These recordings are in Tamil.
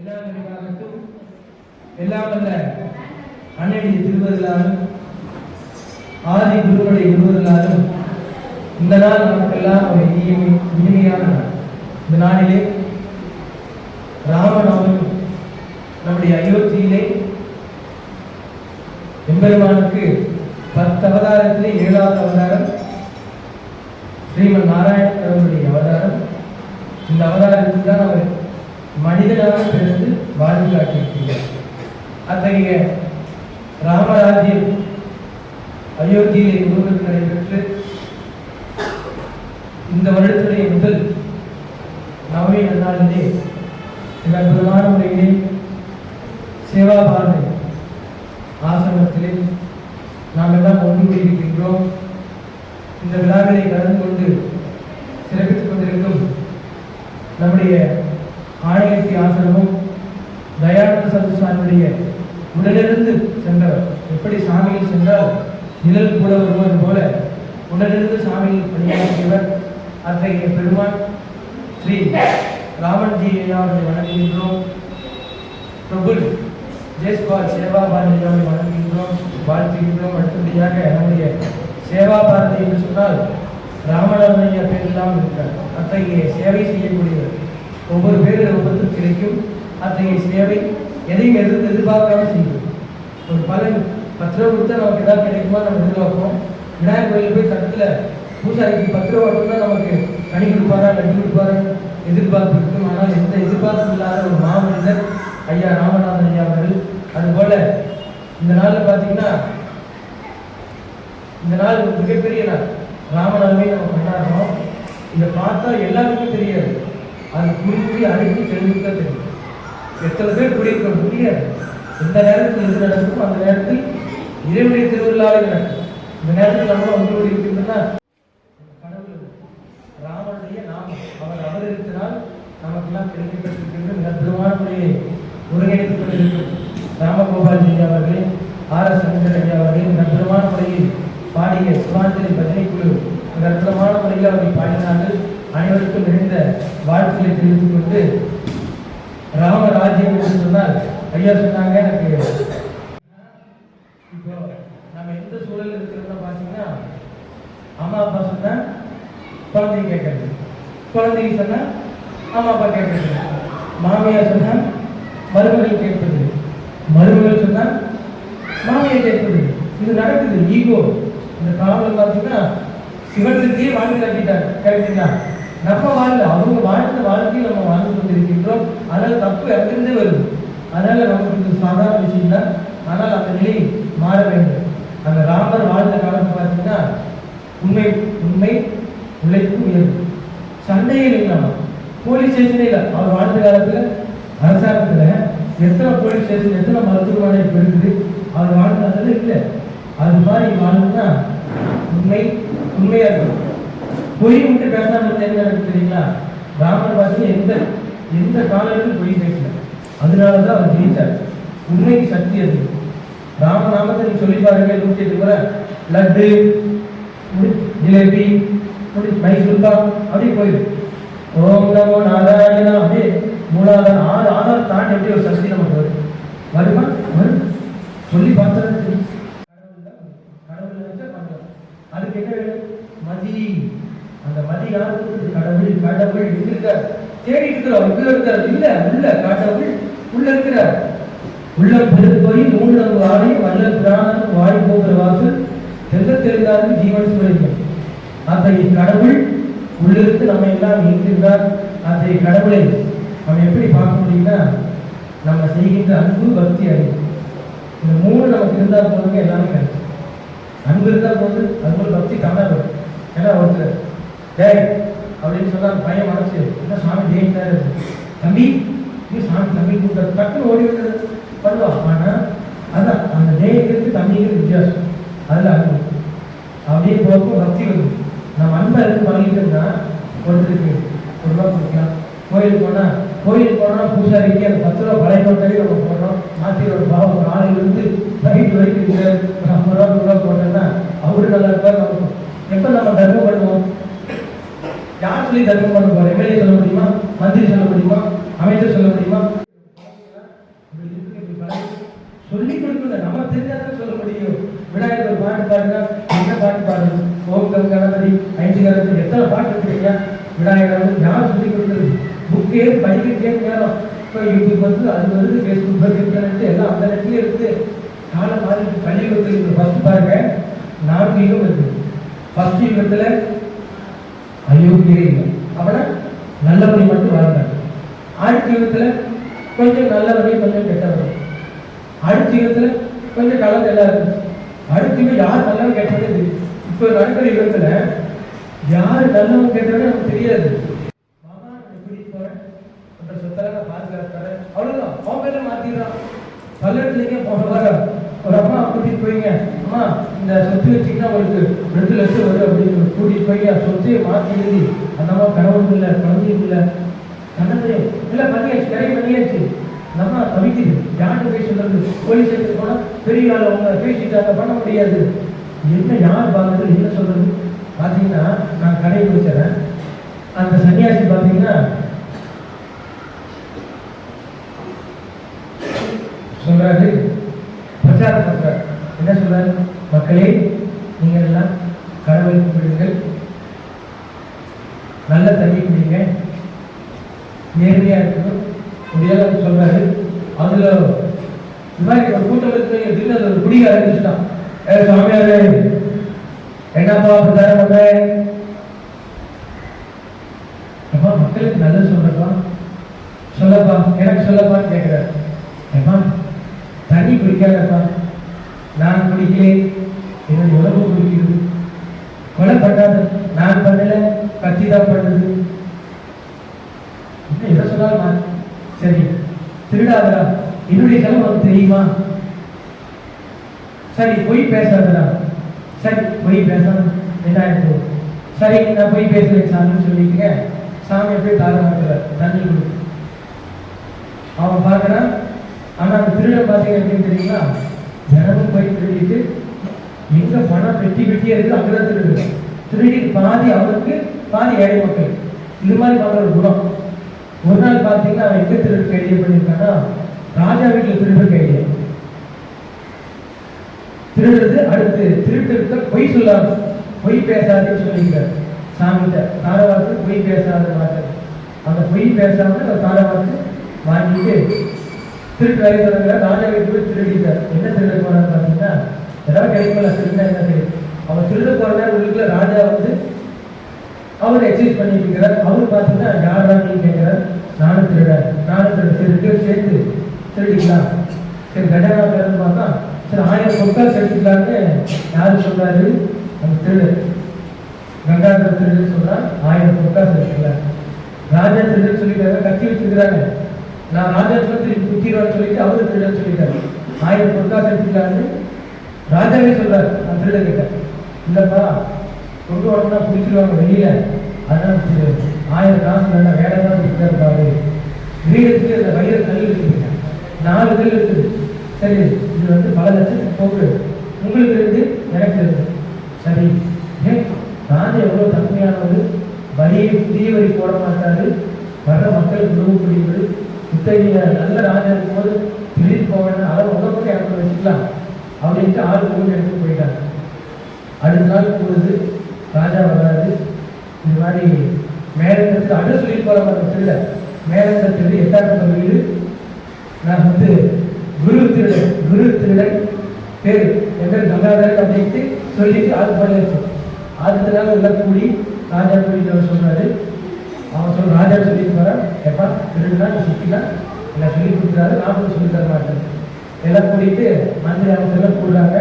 எல்லாம் எல்லாம் வல்ல திருவருளாலும் ஆதி குருவடை குருவருளாலும் இந்த நாள் நமக்கெல்லாம் ஒரு இனிமை இனிமையான நாள். இந்த நாளிலே ராமநாமன் நம்முடைய அயோத்தியிலே எம்பெருமானுக்கு பத்து அவதாரத்திலே ஏழாவது அவதாரம் ஸ்ரீமன் நாராயணனுடைய அவதாரம். இந்த அவதாரத்தில் தான் அவர் மனிதனாக பிறந்து வாழ்ந்து காட்டியிருக்கிறார் அத்தகைய ராமராஜ்யம் அயோத்தியிலே முருகன் நடைபெற்று இந்த வருடத்துடைய முதல் நவமி நன்னாளிலே மிக அற்புதமான முறையிலே சேவா பாரதி ஆசிரமத்திலே நாம் எல்லாம் ஒன்று கூடியிருக்கின்றோம். இந்த விழாக்களை கலந்து கொண்டு சிறப்பித்துக் கொண்டிருக்கும் நம்முடைய ஆணையத்தி ஆசிரமம் தயானந்த சதுசாமியுடைய உடலிருந்து சென்றவர். எப்படி சாமியில் சென்றால் நிழல் கூட வருவது போல உடலிருந்து சாமியில் பணியாற்றியவர் அத்தகைய பெருமான். ஸ்ரீ ராமன்ஜி அவர்களை வணங்குகின்றோம். பிரபு ஜெயஸ்பால் சேவா பாரதியாவை வணங்குகின்றோம். வாழ்த்துகின்றோம். அடுத்தபடியாக நம்முடைய சேவா பாரதி என்று சொன்னால் ராமநாதன் ஐயா பேர் இல்லாமல் அத்தகைய சேவை செய்யக்கூடியவர். ஒவ்வொரு பேர் ஒவ்வொருத்தரும் கிடைக்கும் அத்தகைய சேவை எதையும் எதிர்த்து எதிர்பார்க்காம செய்யும் ஒரு பலன் பத்து ரூபா கொடுத்தா நமக்கு ஏதாவது கிடைக்குமா நம்ம எதிர்பார்ப்போம். விநாயகர் கோயில் போய் தட்டத்தில் பூசாரிக்கு பத்து ரூபா கொடுத்தா நமக்கு கனி கொடுப்பாரா கட்டி கொடுப்பாரா? எதிர்பார்ப்பு இருக்கும். ஆனால் எந்த எதிர்பார்ப்பும் இல்லாத ஒரு மாமனிதர் ஐயா ராமநாதன் ஐயா அவர்கள். அதுபோல் இந்த நாளில் பார்த்தீங்கன்னா இந்த நாள் மிகப்பெரிய நாள். ராமநாதமே நம்ம கொண்டாடுறோம். இதை பார்த்தா எல்லாருக்கும் தெரியாது. அது குறிப்பி அழைத்து தெரிஞ்சுக்க தெரியும். எத்தனை பேர் குடியிருக்க முடியாது. எந்த நேரத்தில் எது நடக்கும் அந்த நேரத்தில் இறைவனுடைய திருவிழாவே நடக்கும். இந்த நேரத்தில் நம்ம உங்களோடு இருக்கின்றனா கடவுள் ராமனுடைய நாமம். அவர் அவதரித்தினால் நமக்கெல்லாம் கிடைக்கப்பட்டிருக்கின்ற மிக அற்புதமான முறையை ஒருங்கிணைத்துக் கொண்டிருக்கும் ராமகோபால் ஜி அவர்களே ஆர் எஸ் சங்கர் ஐயா அவர்களே மிக பெருமான முறையில் பாடிய சுபாஞ்சலி பஜனை குழு மிக அற்புதமான முறையில் அவர்கள் பாடினார்கள். அனைவருக்கும் நிறைந்த வாழ்த்துக்களை தெரிவித்துக் கொண்டு ராமராஜ்யம் என்று சொன்னால் ஐயா சொன்னாங்க எனக்கு இப்போ நம்ம எந்த சூழலில் இருக்கிறத பார்த்தீங்கன்னா அம்மா அப்பா சொன்னால் குழந்தைங்க கேட்கறது. குழந்தைங்க சொன்னால் அம்மா அப்பா கேட்கறது. மாமியார் சொன்னால் மருமகள் கேட்பது. மருமகள் சொன்னால் மாமியார் கேட்பது. இது நடக்குது. ஈகோ இந்த காலத்தில் பார்த்தீங்கன்னா சிவனுக்கே வாழ்ந்து கட்டிட்டார். கரெக்டுங்களா நம்ம வாழல அவங்க வாழ்ந்த வாழ்க்கையை நம்ம வாழ்ந்து கொண்டிருக்கின்றோம். அதனால தப்பு அங்கிருந்தே வருது. அதனால நமக்கு இது சாதாரண விஷயம் தான் ஆனால் அந்த நிலை மாற வேண்டும். அந்த ராமர் வாழ்ந்த காலம் பார்த்தீங்கன்னா உண்மை உண்மை உழைப்பு உயர்வு. சண்டையே இல்லைங்களாமா போலீஸ் ஸ்டேஷனே இல்லை. அவர் வாழ்ந்த காலத்தில் அரசாங்கத்தில் எத்தனை போலீஸ் ஸ்டேஷன் எத்தனை மருத்துவமனை இப்ப இருக்குது? அவர் வாழ்ந்த காலத்தில் இல்லை. அது மாதிரி வாழ்ந்தா உண்மை உண்மையாக இருக்கும் பொய் மட்டும் பேசாமல் இருந்தா தெரியுங்களா? ராமர் பார்த்தீங்கன்னா எந்த எந்த காலத்திலும் பொய் பேசல. அதனாலதான் அவர் ஜெயிச்சார். உண்மைக்கு சக்தி அது. ராமநாமத்தை நீங்க சொல்லி பாருங்க நூற்றி எட்டு முறை. லட்டு ஜிலேபி மைசூர்பா மைசூர் அப்படியே போயிடும். ஓம் நமோ நாராயணா அப்படியே மூணாவது ஆறு ஆதாரம் தாண்டி எப்படி ஒரு சக்தி நமக்கு வரும் வருமா? வரும். சொல்லி பார்த்தா கடவுள் கடவுள் அதுக்கு என்ன வேணும்? மதி. அந்த மதி கடவுள் கடவுள் எங்க தேடி தேடிட்டு இருக்கிறோம். இங்க இருக்கார் இல்ல உள்ள கடவுள் உள்ள இருக்கிறார். உள்ள பெருந்தோய் நூலகம் வாழை வல்ல புராணம் வாய் போகிற வாசு தெல்ல தெரிந்தாலும் ஜீவன் சுழிக்கும் அத்தகைய கடவுள் உள்ளிருந்து நம்ம எல்லாம் இருக்கின்றார் அத்தகைய கடவுளை நம்ம எப்படி பார்க்க முடியும்னா நம்ம செய்கின்ற அன்பு பக்தி அறிவு இந்த மூணு நமக்கு இருந்தால் போதுங்க எல்லாமே கிடைக்கும். அன்பு இருந்தால் போது அது போல பக்தி தானே வரும் ஏன்னா ஒருத்தர் டேய் அப்படின்னு சொன்னா அந்த பையன் மனசு என்ன சாமி ஜெயிட்டாரு தம்பி நீ சாமி தம்பி கூப்பிட்டு டக்குன்னு ஓடி விட்டது பண்ணுவா ஆனா அதான் அந்த தேயத்திற்கு தம்பிக்கு வித்தியாசம். அதில் அன்பு அப்படியே போக்கும் பக்தி வரும் நம்ம அன்பை இருந்து பழகிட்டோம்னா ஒருத்தருக்கு ஒரு ரூபா கொடுக்கலாம். கோயிலுக்கு போனால் கோயிலுக்கு போனால் பூசாரிக்கு அந்த பத்து ரூபா பழைய நோட்டாவே நம்ம போடுறோம். மாத்திரோட பாவம். காலையிலிருந்து நைட்டு வரைக்கும் இந்த ஐம்பது ரூபா நூறுரூவா போட்டோம்னா அவரு நல்லா இருப்பார் நமக்கு. எப்போ நம்ம தர்மம் பண்ணுவோம்? சொல்லி தர்மம் பண்ண போற எம்எல்ஏ சொல்ல முடியுமா? மந்திரி சொல்ல முடியுமா? அமைச்சர் சொல்ல முடியுமா? சொல்லி கொடுக்கல. நம்ம தெரிஞ்சாதான் சொல்ல முடியும். விநாயகர் ஒரு பாட்டு பாடுனா என்ன பாட்டு பாடு ஓம் கணபதி ஐந்து கணபதி எத்தனை பாட்டு இருக்குங்க விநாயகர் வந்து யார் சொல்லி கொடுக்குறது புக்கே படிக்கிறதே நேரம் இப்போ யூடியூப் வந்து அது வந்து ஃபேஸ்புக் வந்து இன்டர்நெட் எல்லாம் அந்த நெட்லேயே இருக்குது கால மாதிரி பள்ளிக்கூடத்தில் ஃபஸ்ட்டு பாருங்க. நான்கு யுகம் இருக்குது ஃபஸ்ட் யுகத்தில் அயோக்கிய நல்லபடி மட்டும் வாழ்ந்தாங்க அடுத்த யுகத்தில் கொஞ்சம் நல்லபடி கொஞ்சம் கெட்டவர்கள் அடுத்த யுகத்துல கொஞ்சம் கலந்து எல்லாம் இருந்துச்சு. அடுத்து யார் நல்லவன் கெட்டவனே தெரியும் இப்போ நடக்கிற யுகத்தில் யார் நல்லவன் கெட்டவனே நமக்கு தெரியாது. மாமா நான் கூட்டிட்டு போறேன் சொத்தெல்லாம் நான் பாதுகாத்து தரேன். அவ்வளவுதான். அவன் பேர்ல மாத்திடுறான் பல்லடத்துலங்க போன வாரம் ஒரு அம்மா கூட்டிட்டு போய்ங்க. அம்மா இந்த சொத்து வச்சுக்கிட்டா உங்களுக்கு ரெண்டு லட்சம் வரும் அப்படின்னு கூட்டிட்டு போய் அந்த சொத்தையை மாத்தி எழுதி அந்த அம்மா கணவன் இல்லை குழந்தையும் இல்லை. கண்ணதே இல்ல பண்ணியாச்சு கரை பண்ணியாச்சு. அம்மா தவிக்குது. யார்கிட்ட போய் சொல்றது? போலீஸ் ஸ்டேஷன் போனா பெரிய ஆள் அவங்க பேசிட்டாங்க பண்ண முடியாது. என்ன யார் பார்க்குறது என்ன சொல்றது? பாத்தீங்கன்னா நான் கடையை முடிச்சிடறேன் அந்த சன்னியாசி பாத்தீங்கன்னா சொல்றாரு. பிரச்சாரம் பண்றாரு என்ன சொல்றாரு? மக்களே நீங்கள் எல்லாம் கடவுளை கும்பிடுங்கள் நல்ல தண்ணி குடிங்க. நேர்மையா இருக்கணும். முடியாத சொல்றாரு. அதுல இந்த மாதிரி ஒரு கூட்டம் இருக்கு திடீர்னு அது ஒரு குடிய ஆரம்பிச்சுட்டான். ஏ சாமியாரே என்னப்பா பிரச்சாரம் பண்ற மக்களுக்கு நல்லது சொல்றப்பா. சொல்லப்பா எனக்கு சொல்லப்பான்னு கேட்கிறாரு ஏப்பா குடிக்காதப்பா நான் குடிக்கலே என்னுடைய உடம்பு குடிக்கிறது கொலை பண்ணாத நான் பண்ணல கத்தி தான் பண்ணுது என்ன எதை சொன்னாலும் நான் சரி திருடாதரா என்னுடைய செலவு உனக்கு தெரியுமா? சரி பொய் பேசாதரா சரி பொய் பேசாத என்ன ஆயிடுச்சு சரி நான் பொய் பேசுறேன் சாமின்னு சொல்லிக்கிறேன் சாமி எப்படி தாராக்கிறார் தண்ணி கொடுத்து அவன் பார்க்கறான் ஆனால் அந்த திருடன் பார்த்தீங்க அப்படின்னு தெரியுங்களா தினமும் போய் திருடிட்டு எங்க பணம் பெட்டி பெட்டியா இருக்கு அங்கதான் திருடு திருடி பாதி அவனுக்கு பாதி ஏழை மக்கள் இது மாதிரி பண்ற ஒரு குணம். ஒரு நாள் பார்த்தீங்கன்னா அவன் எங்க திருடு கைதியை பண்ணியிருக்கான்னா ராஜா வீட்டில் திருடு கைடிய திருடுறது அடுத்து திருட்டு பொய் சொல்லாம பொய் பேசாதுன்னு சொல்லியிருக்காரு. சாமிகிட்ட தாரவாரத்துக்கு பொய் பேசாத மாட்டார் அந்த பொய் பேசாமல் அந்த வாங்கிட்டு திருட்டு வேலை தொடங்குற ராஜா வீட்டு போய் திருடிட்டார். என்ன திருட போறான்னு பார்த்தீங்கன்னா ஏதாவது கிடைக்கல திருடினா என்ன தெரியும் அவன் திருட போற உங்களுக்குள்ள உள்ளுக்குள்ள ராஜா வந்து அவர் எக்ஸசைஸ் பண்ணிட்டு இருக்கிறார். அவர் பார்த்தீங்கன்னா யாரா நீங்க கேட்கிறார்? நானும் திருடேன். நானும் திருட சரி ரெண்டு பேரும் சேர்த்து திருடிக்கலாம். சரி கஜானாக்காரன்னு பார்த்தா சரி ஆயிரம் பொருட்கள் சேர்த்துக்கலான்னு யார் சொல்றாரு அந்த திருடு. கங்காதர திருடுன்னு சொன்னா ஆயிரம் பொருட்கள் சேர்த்துக்கலாம் ராஜா திருடுன்னு சொல்லிட்டாங்க கத்தி வச்சிருக்கிறாங்க. நான் ராஜா புத்திரான்னு சொல்லிட்டு அவரு திருடன் சொல்லிட்டாரு. ஆயிரம் பொருட்கள் சேர்த்துக்கலான்னு ராஜாவே சொல்றாரு அந்த திருடன் கிட்ட. இல்லப்பா கொண்டு வரணும்னா பிடிச்சிருவாங்க வெளியில. அதனால ஆயிரம் காசு வேண்டாம் வேலை தான் பிடிச்சாரு பாரு. வீடுக்கு அந்த வயிறு கல் இருக்குங்க நாலு கல் இருக்குது சரி இது வந்து பல லட்சத்துக்கு போகுது உங்களுக்கு இருந்து எனக்கு இருக்கு சரி. ஏன்? ராஜா எவ்வளவு தன்மையானவர். வரியை புதிய வரி போட மாட்டாரு. வர்ற மக்களுக்கு உதவு புரியுது இத்தகைய நல்ல ராஜா இருக்கும்போது திடீர் போவேன் அதை உடம்புக்கு மட்டும் எனக்கு வச்சுக்கலாம் அப்படின்ட்டு ஆள் போட்டு எடுத்து போயிட்டாங்க அடுத்த நாள் கூடுது ராஜா வராது. இது மாதிரி மேலங்கத்துக்கு அட்ரஸ் சொல்லி போற மாதிரி தெரியல மேலங்கத்துக்கு எட்டாம் வீடு நான் வந்து குரு திருடன் குரு திருடன் பேர். என் பேர் கங்காதரன் அப்படின்ட்டு சொல்லிட்டு ஆள் பண்ணியாச்சு அடுத்த நாள் எல்லாம் கூடி ராஜா கூடி சொன்னார் அவன் சொல்ல ராஜா சொல்லிட்டு எப்பா திருடுனா நீ சுத்தினா எல்லாம் சொல்லி கொடுக்குறாரு? நான் சொல்லி தர மாட்டேன் எல்லாம் கூட்டிட்டு மந்திரி அமைச்சர்லாம் கூடுறாங்க.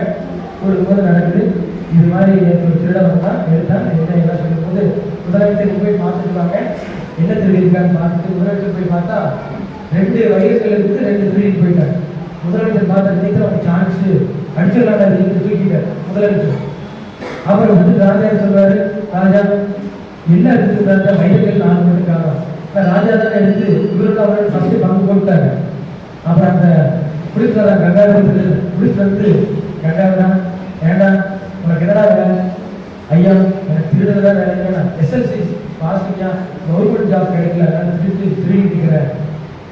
கூடும்போது நடக்குது. இது மாதிரி எனக்கு ஒரு திருடன் தான் எடுத்தான் என்ன எல்லாம் சொல்லும்போது முதலமைச்சர் போய் பார்த்துருவாங்க என்ன திருடி பார்த்துட்டு முதலமைச்சர் போய் பார்த்தா ரெண்டு வயசுல இருந்து ரெண்டு திருடி போயிட்டாங்க முதலமைச்சர் பார்த்த நீக்கிற ஒரு சான்ஸ் அடிச்சிடலாம் நீங்க தூக்கிட்டார் முதலமைச்சர். அவர் வந்து ராஜா சொல்றாரு ராஜா என்ன இருக்குது ராஜா வயல்கள் நாலு மணி காலம் ராஜா எடுத்து இவருக்கு அவர் ஃபர்ஸ்ட் பங்கு போட்டாங்க அப்புறம் அந்த குடித்தர கங்காதரத்தில் குடித்து வந்து கங்காதரா ஏண்டா உனக்கு என்னடா வேலை? ஐயா எனக்கு திருடுறதா வேலைங்க எஸ்எல்சி பாசிங்க கவர்மெண்ட் ஜாப் கிடைக்கல? நான் திருட்டு திருடிட்டு இருக்கிறேன்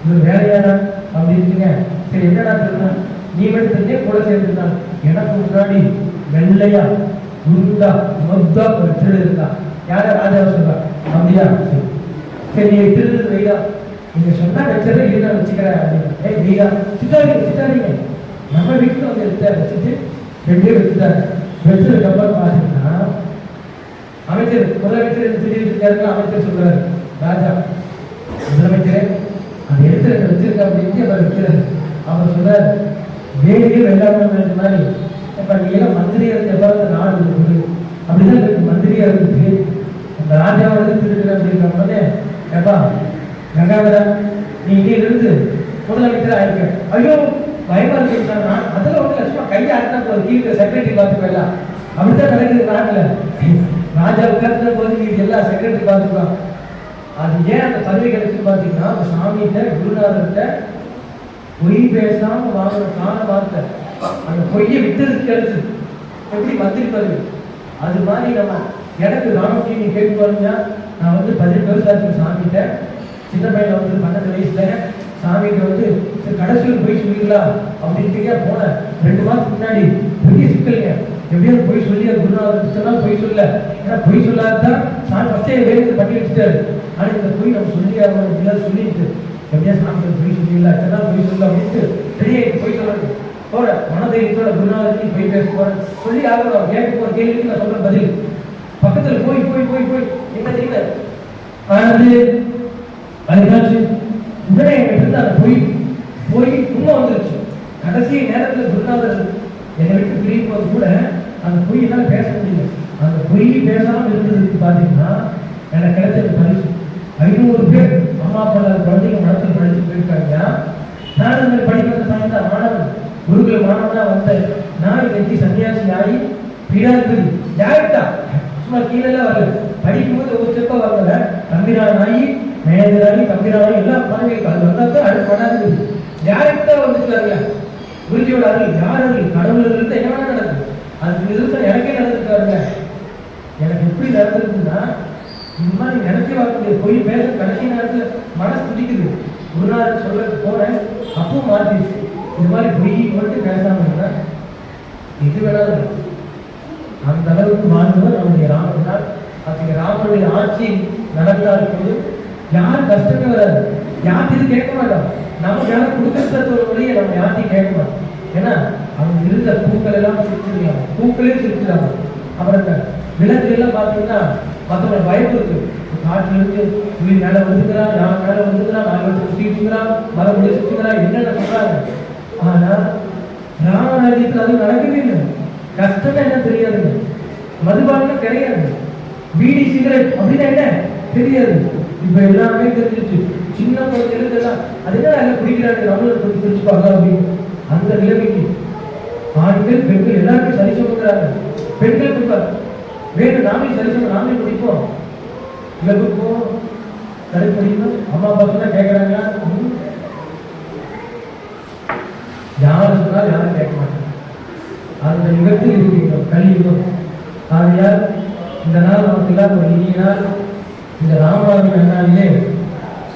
இது வேலையாடா அப்படின்ட்டுங்க சரி என்னடா திருடுனா? நீ மட்டும் கூட சேர்ந்துருந்தான் எனக்கு முன்னாடி வெள்ளையா குருண்டா மொத்தா ஒரு திருடு இருந்தான். யார ராஜா சொல்றா? அப்படியா? சரி. சரி நீ திருடு வைடா நீங்க சொன்ன வச்சதை இருந்தா வச்சுக்கிறேன் அப்படின்னு. ஏய் வைடா திட்டாதீங்க திட்டாதீங்க. நம்ம வீட்டுல வந்து எடுத்த வச்சுட்டு ரெண்டே வச்சுட்டாங்க. வச்சதுக்கு பார்த்தீங்கன்னா அமைச்சர் முதலமைச்சர் என்று திடீர்னு இருக்காருன்னா அமைச்சர் சொல்றாரு. ராஜா முதலமைச்சரே அந்த இடத்துல என்ன வச்சிருக்க அப்படின்னு அவர் வைக்கிறார் அவர் சொல்றாரு வேலையே வெள்ளாமை மாதிரி. இப்போ நீ எல்லாம் மந்திரியா இருந்த பிறந்த நாடு இருக்குது அப்படிதான் இருக்கு மந்திரியா இருக்குது அந்த ராஜாவோட திருடுற அப்படிங்கிற உடனே ஏப்பா கங்காதரா நீ இருந்து முதலமைச்சராக இருக்க ஐயோ பயமா இருக்கு சொன்னா அதுல ஒண்ணு லட்சமா கையை அட்டா போது தீவிர செக்ரட்டரி பார்த்து போயிடலாம். அப்படித்தான் நடக்குது நாட்டுல. ராஜா உட்கார்ந்த போது நீ எல்லா செக்ரட்டரி பார்த்துக்கலாம். அது ஏன் அந்த பதவி கிடைச்சு பார்த்தீங்கன்னா அந்த சாமிகிட்ட குருநாதர்கிட்ட பொய் பேசாம வாங்கின காண வார்த்தை. அந்த பொய்யை விட்டது கிடைச்சு. எப்படி மந்திரி பதவி? அது மாதிரி நம்ம எனக்கு ராமகிரி நீ கேட்டு பாருங்க நான் வந்து பதினெட்டு வருஷம் ஆச்சு சாமிகிட்ட சின்ன பையன் வந்து பன்னெண்டு வயசுல சாமிகிட்ட வந்து சரி கடைசியில் போய் சொல்லிடலாம் அப்படின்ட்டு போனேன். ரெண்டு மாதத்துக்கு முன்னாடி பெரிய சிக்கலுங்க. எப்படியாவது போய் சொல்லி அது குருநாதர் போய் சொல்ல. ஏன்னா பொய் சொல்லாதான் சாமி ஃபஸ்ட்டே வேலைக்கு பண்ணி வச்சுட்டாரு. ஆனால் இந்த போய் நம்ம சொல்லி ஆகணும் அப்படிலாம் சொல்லிட்டு எப்படியா சாமி போய் சொல்லிடலாம் இத்தனை போய் சொல்ல அப்படின்ட்டு பெரிய போய் சொல்லணும் போற மனதைரியத்தோட குருநாதருக்கு போய் பேச போறேன். சொல்லி ஆகணும். கேட்க போற கேள்விக்கு நான் சொல்ற பதில். பக்கத்தில் போய் போய் போய் போய் என்ன அது ஆனது அதுக்காச்சு உடனே என்கிட்ட இருந்து அந்த பொய் போய் உண்மை வந்துருச்சு. கடைசி நேரத்தில் குருநாதர் என்னை விட்டு பிரியும் போது கூட அந்த பொய் என்னால் பேச முடியல. அந்த பொய் பேசாமல் இருந்ததுக்கு பார்த்தீங்கன்னா எனக்கு கிடைச்சது பரிசு. ஐநூறு பேர் அம்மா அப்பா இல்லாத குழந்தைங்க மனத்தில் படித்து போயிருக்காங்க. நான் இந்த படிக்கிற சார்ந்த மாணவன் குருகுல மாணவனாக வந்தேன் நான் இன்னைக்கு சன்னியாசி ஆகி பீடாதிபதி டேரக்டா சும்மா கீழே வரல படிக்கும்போது ஒரு ஸ்டெப்பா வரல தம்பிரான் ஆகி மேயதராகி தம்பிராகி எல்லாம் பதவி அது வந்தா தான் அடுத்து டேரக்டா வந்துட்டாங்க குருஜியோட அருள். யார் அருள்? கடவுள் இருந்து என்ன நடக்குது அதுக்கு எதிர்த்து எனக்கே நடந்துருக்காருங்க எனக்கு எப்படி நடந்திருக்குன்னா இந்த மாதிரி நினைச்சு வரக்கூடிய போய் பேச கடைசி நேரத்தில் மனசு துடிக்குது. ஒரு நாள் சொல்றதுக்கு போறேன். அப்போ மாறிடுச்சு இது மாதிரி பொய் மட்டும் பேசாம இருந்தேன் இது வேணாலும் அந்த அளவுக்கு வாழ்ந்தவர் நம்முடைய ராமன் தான். அத்தகைய ராமனுடைய ஆட்சி நடந்தால் போது யார் கஷ்டங்களை வராது. கேட்க மாட்டோம். நமக்கு யாரும் கொடுக்கறது ஒரு வழியை நம்ம யார்ட்டையும் கேட்க மாட்டோம். ஏன்னா அவங்க இருந்த பூக்கள் எல்லாம் சிரிச்சிருக்காங்க. பூக்களையும் சிரிச்சிருக்காங்க. அப்புறம் இந்த விலங்கு எல்லாம் பார்த்தீங்கன்னா மற்றவங்க பயப்படுத்து இருக்கு. காட்டுல இருந்து புலி மேல வந்துக்கிறான் நான் மேலே வந்துக்கிறான் நாலு வருஷம் சுத்திக்கிறான் மரம் முடிய சுத்திக்கிறான் என்னென்ன சொல்றாங்க ஆனா ராமராஜ்யத்தில் அது நடக்கவே இல்லை. கஷ்டம் என்ன தெரியாதுங்க. மதுபானம் கிடையாது. பீடி சிகரெட் அப்படின்னா என்ன? தெரியாது. இப்ப எல்லாமே தெரிஞ்சிச்சு சின்ன குழந்தைகளுக்கு எல்லாம் அது என்ன எல்லாம் பிடிக்கிறாங்க நம்மளும் கொஞ்சம் குடிச்சு அப்படின்னு. அந்த நிலைமைக்கு ஆண்கள் பெண்கள் எல்லாருமே சரி சொல்லுங்கிறாங்க பெண்கள் குடிப்பார் வேணும் நாமே சரி சொல்ல நாமே பிடிப்போம் இல்லை சரி பிடிக்கணும் அம்மா அப்பா சொன்னா கேட்கறாங்க யார் சொன்னாலும் யாரும் கேட்க மாட்டாங்க. அந்த யுகத்தில் இருக்கிறோம் கலியுகம். ஆகையால் இந்த நாள் நமக்கு எல்லாம் ஒரு இனிய நாள். இந்த ராமநாதன் அண்ணாவிலே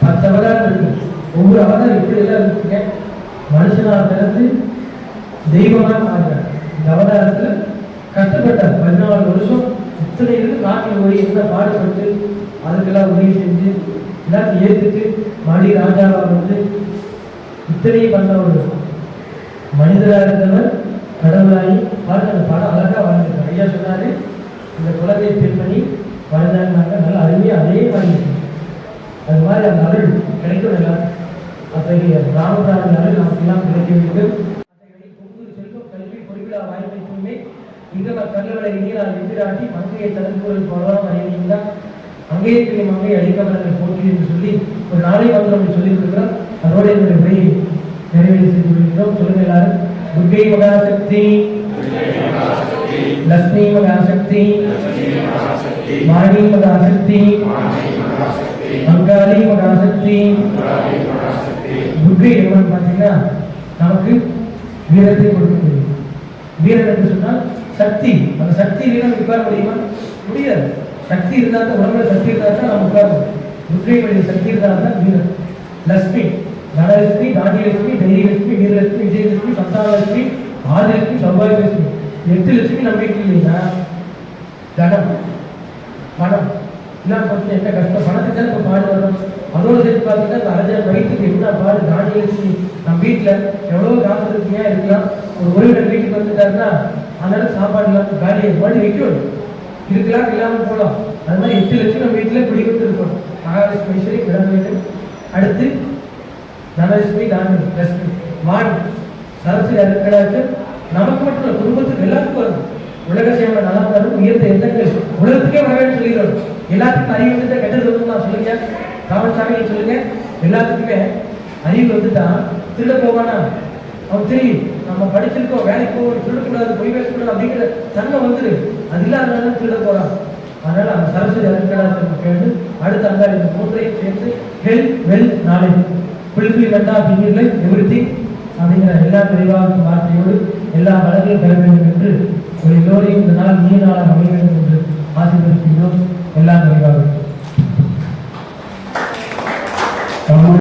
பத்து அவதாரம் இருக்கு. ஒவ்வொரு அவதாரம் இப்படி எல்லாம் இருக்குங்க? மனுஷனாக பிறந்து தெய்வமாக மாறினார் இந்த அவதாரத்தில் கஷ்டப்பட்டார். பதினாலு வருஷம் இத்தனை இருந்து நாட்டில் போய் என்ன பாடுபட்டு அதுக்கெல்லாம் உதவி செஞ்சு எல்லாத்தையும் ஏற்றுட்டு மணி ராஜாவாக வந்து இத்தனையும் பண்ணவர் மனிதராக இருந்தவர் கடவுளாகி பாட்டு அந்த படம் அழகாக வாழ்ந்துருக்கார். ஐயா சொன்னாரு இந்த குழந்தையை பெண்மணி வாழ்ந்தாங்க நல்லா அருமையாக அதே மாதிரி. அது மாதிரி அந்த அருள் கிடைக்கும் எல்லாம் அத்தகைய ராமராஜன் அருள் நமக்கு எல்லாம் கிடைக்க வேண்டும். கல்லுகளை நீரால் எதிராட்டி மங்கையை தடுப்புகள் போலாம் அறிவீங்களா மங்கையை மங்கை அடிக்கமலங்கள் போட்டி என்று சொல்லி ஒரு நாளை மந்திரம் சொல்லி கொடுக்கிறோம் அதோட என்னுடைய உரையை நிறைவேற்றி கொள்கிறோம் சொல்லுங்க எல்லாரும். துர்கை மகாசக்தி. லக்ஷ்மி மகாசக்தி. வாணி மகாசக்தி மங்காளி மகாசக்தி துர்கை எவ்வளவு பார்த்தீங்கன்னா நமக்கு வீரத்தை கொடுக்க முடியும். வீரன் என்று சொன்னால் சக்தி. அந்த சக்தி வீரன் உட்கார முடியுமா? முடியாது. சக்தி இருந்தால் தான் உடம்புல சக்தி இருந்தால் தான் நம்ம உட்கார முடியும். துர்கை வழி சக்தி இருந்தால் தான் வீரன் லக்ஷ்மி தனலட்சுமி தானியலட்சுமி தைரியலட்சுமி வீரலட்சுமி விஜயலட்சுமி சந்தானலட்சுமி ஆதிலட்சுமி செவ்வாயலட்சுமி எட்டு லட்சுமி நம்ம வீட்டில் இல்லைன்னா தனம் பணம். இல்லாம போச்சு என்ன கஷ்டம்? பணத்துக்கு இப்போ பாடு வரும் அதோட சேர்த்து பார்த்தீங்கன்னா இந்த வயிற்றுக்கு என்ன பாடு தானியலட்சுமி நம்ம வீட்டில் எவ்வளோ காசு இருக்குங்க இருக்கலாம் ஒரு உறவினர் வீட்டுக்கு வந்துட்டாருன்னா அதனால சாப்பாடு இல்லாமல் காலியை மாதிரி வைக்கணும். இருக்கலாம் இல்லாமல் போகலாம் அது மாதிரி எட்டு லட்சம் நம்ம வீட்டில் குடிக்கொண்டு இருக்கணும் மகாலட்சுமீஸ்வரி விட வேண்டும் அடுத்து தனலட்சுமி தானி லட்சுமி. வாணி சரஸ்வதி அருட்கடாச்சு நமக்கு மட்டும் குடும்பத்துக்கு எல்லாத்துக்கும் வரணும் உலக சேவை நல்லா தரும் உயர்ந்த எண்ணங்கள். உலகத்துக்கே வரவேன்னு சொல்லிடுறோம். எல்லாத்துக்கும் அறிவு வந்து கெட்டது வந்து சொல்லுங்க. ராமசாமி சொல்லுங்க. எல்லாத்துக்குமே அறிவு தான் திருட போவானா? அவன் தெரியும். நம்ம படிச்சிருக்கோம் வேலைக்கு போவோம் திருடக்கூடாது பொய் பேசக்கூடாது அப்படிங்கிற தன்மை வந்துரு. அது இல்லாதனால திருட போறான். அதனால அந்த சரஸ்வதி அருட்கடாச்சம் கேட்டு அடுத்த அந்த இந்த மூன்றையும் சேர்த்து health wealth knowledge fulfilment of இங்கிலி everything அப்படிங்கிற எல்லா தெளிவாக வார்த்தையோடு எல்லா வளங்களையும் பெற வேண்டும் என்று ஒரு எல்லோரையும் இந்த நாள் நீ நாளாக அமைய வேண்டும் என்று ஆசீர்வதிக்கின்றோம். எல்லாம் நிறைவாக